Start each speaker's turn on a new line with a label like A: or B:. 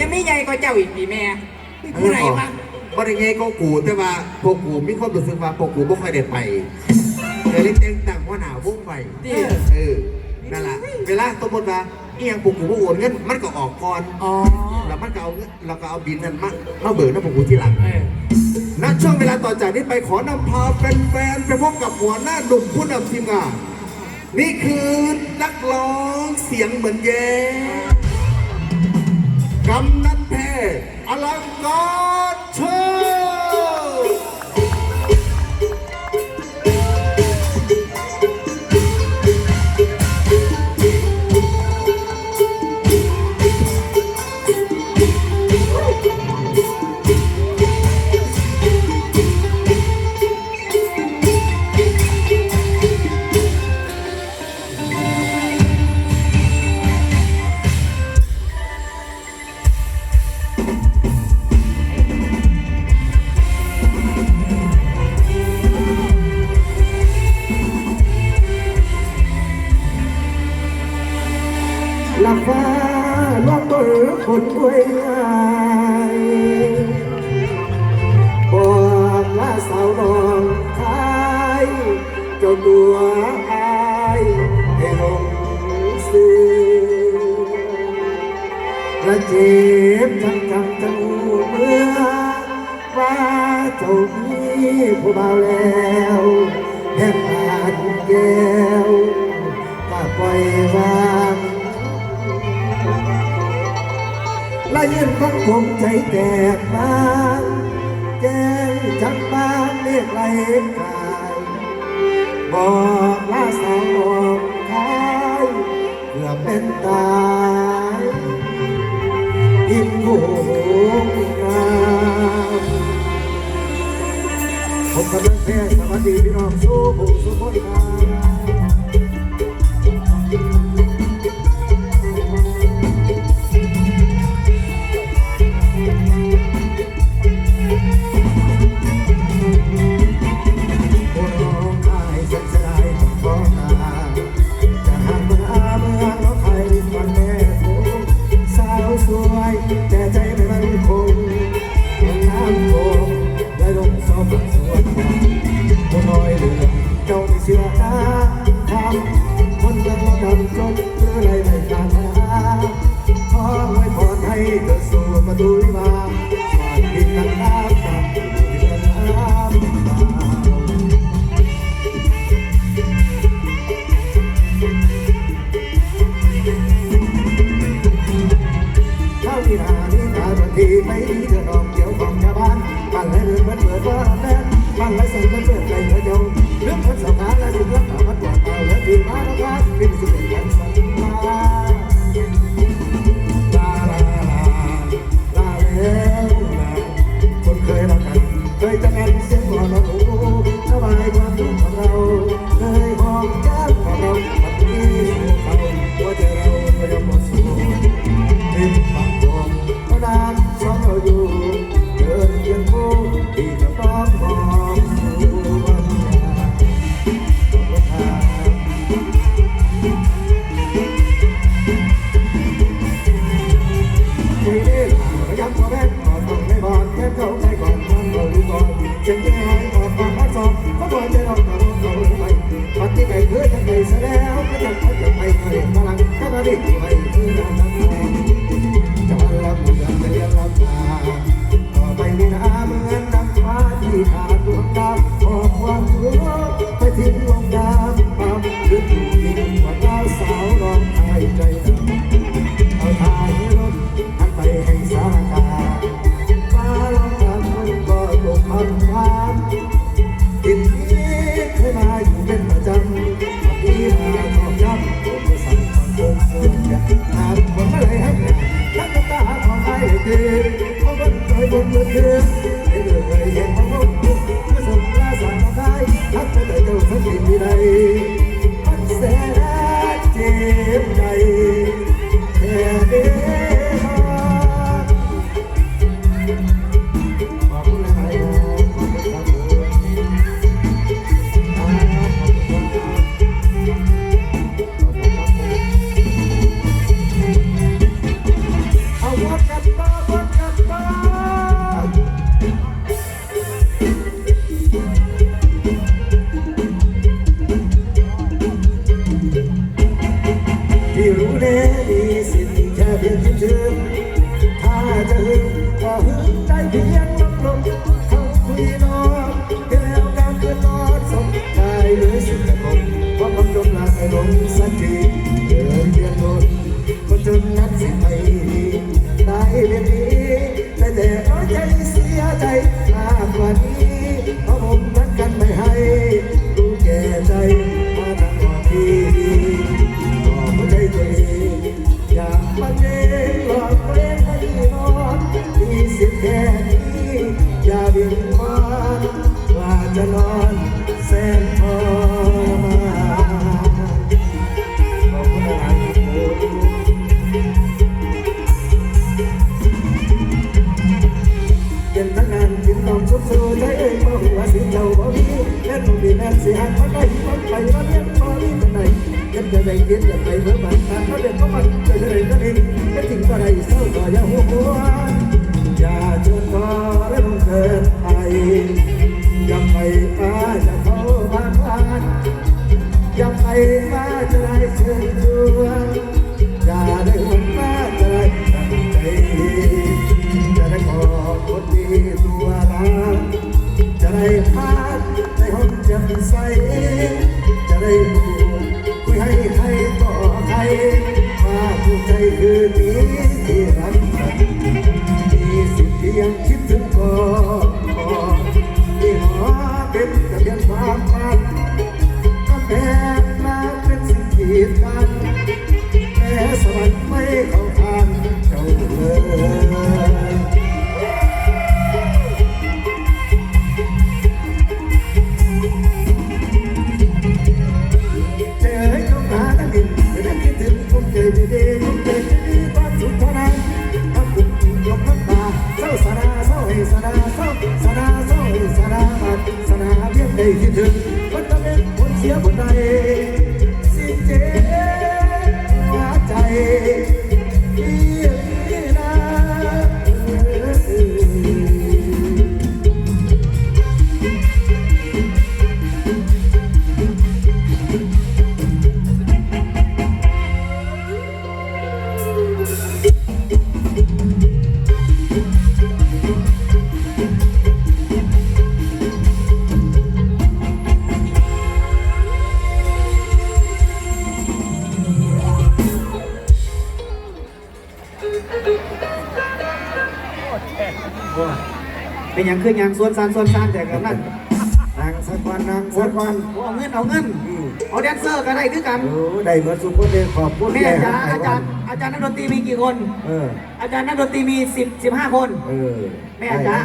A: ยังไม่ใหญ่กว่าเจ้าอีกปีแม่ผู้ใดวะ
B: บ่ได้ไงก็กูแต่ว่าพวกกูมีความรู้สึกว่าพวกกูบ่ค่อยได้ไปเลยได้แต่งตั้งว่าหนาววงไป
A: ดิ
B: เออนั่นล่ะเวลาสมมติว่าอีหยังพวกกูบ่โอนเงินมันก็ออกก่อน
A: อ๋อ
B: แล้วมันก็เอาเงินเราก็เอาบินนั้นมามาเบิกนะพวกกูที่หลัง
A: เออ
B: ณช่วงเวลาต่อจากนี้ไปขอนำพาแฟนๆไปพบกับหัวหน้าหนุ่มผู้นำทีมงานนี่คือนักร้องเสียงเหมือนแย้ กำนันแพทย์อลังการ
C: คนด้วยง่ายบอกลาสาวนองทายเจ้าตัวอายให้ลงซื้อและเจ็บทั้งกำทั้งเมื่อว่าเจ้ามีผู้เบาแล้วแห่งบานแก้วก็ปล่อยวาง ละยืนฟังผมใจแตกบางแจ้งจังบางเรียกไหลกายบอกลาสาวบอกทายเพื่อเป็นตายอินโหงงามผมกำลังแพ้สวัสดีพี่น้องสู้ผมสู้คนครับ สวนผู้น้อยเหลือเจ้าไม่เชื่อนะทำคนยังมาทำจนเพื่ออะไรไม่ขาดนะขอไว้พรให้เธอสู่ประตูวิมานสวัสดีกันนะ ดเป่าและที่มาแล้วครับเป็นสิ่งที่ยังสั่งมาลาลาลาลาแล้วลาคนเคยรักกัน เคยจะแอนเสียงหัวเราะหูสบายความทุกข์ของเรา ปัจเพื่อทำใจซะแล้วก็ยังพัดจะไปเคยพลังถ้ามาดิไปเพื่อน้ำน้ำแดงจะมาลำเดือจะเรียนลำลาต่อไปนี้นะเหมือนน้ำฟ้าที่ขาด ที่รู้แน่ดีสิ่งแค่เพียงคิดถึงถ้าจะหึงก็หึงใจเพียงลมลมคาคุยนอนแล้วการเคืนนอนสมใจเลยสุดจะคงว่าความจมลาส่ลมสักที ก็ลิงก็จริงก็ได้เศร้าก็อย่าหัวอย่าจนก็เรื่องเกินไปอย่าไปมาจะเข้าบ้านบ้านอย่าไปมาจะได้ สนาเศร้าสนา
A: เป็นอย่างขึ้นอย่างส่วนซานส่วนซานแต่กันนั่น
C: นางสักวันนางสักวัน
A: เอาเงินเอาเงินเอาแดนเซอร์ก็ได้ด้วยกัน
C: โอ้ได้เหมือนสุขคนเดียวขอบคุณ
A: แม่
C: แก่
A: จ๋า
C: ให้
A: อาจารย์อาจารย์นักดนตรีมีกี่คน
C: เออ
A: อาจารย์นักดนตรีมีสิบสิบห้าคน
C: เออ
A: แม่จ๋า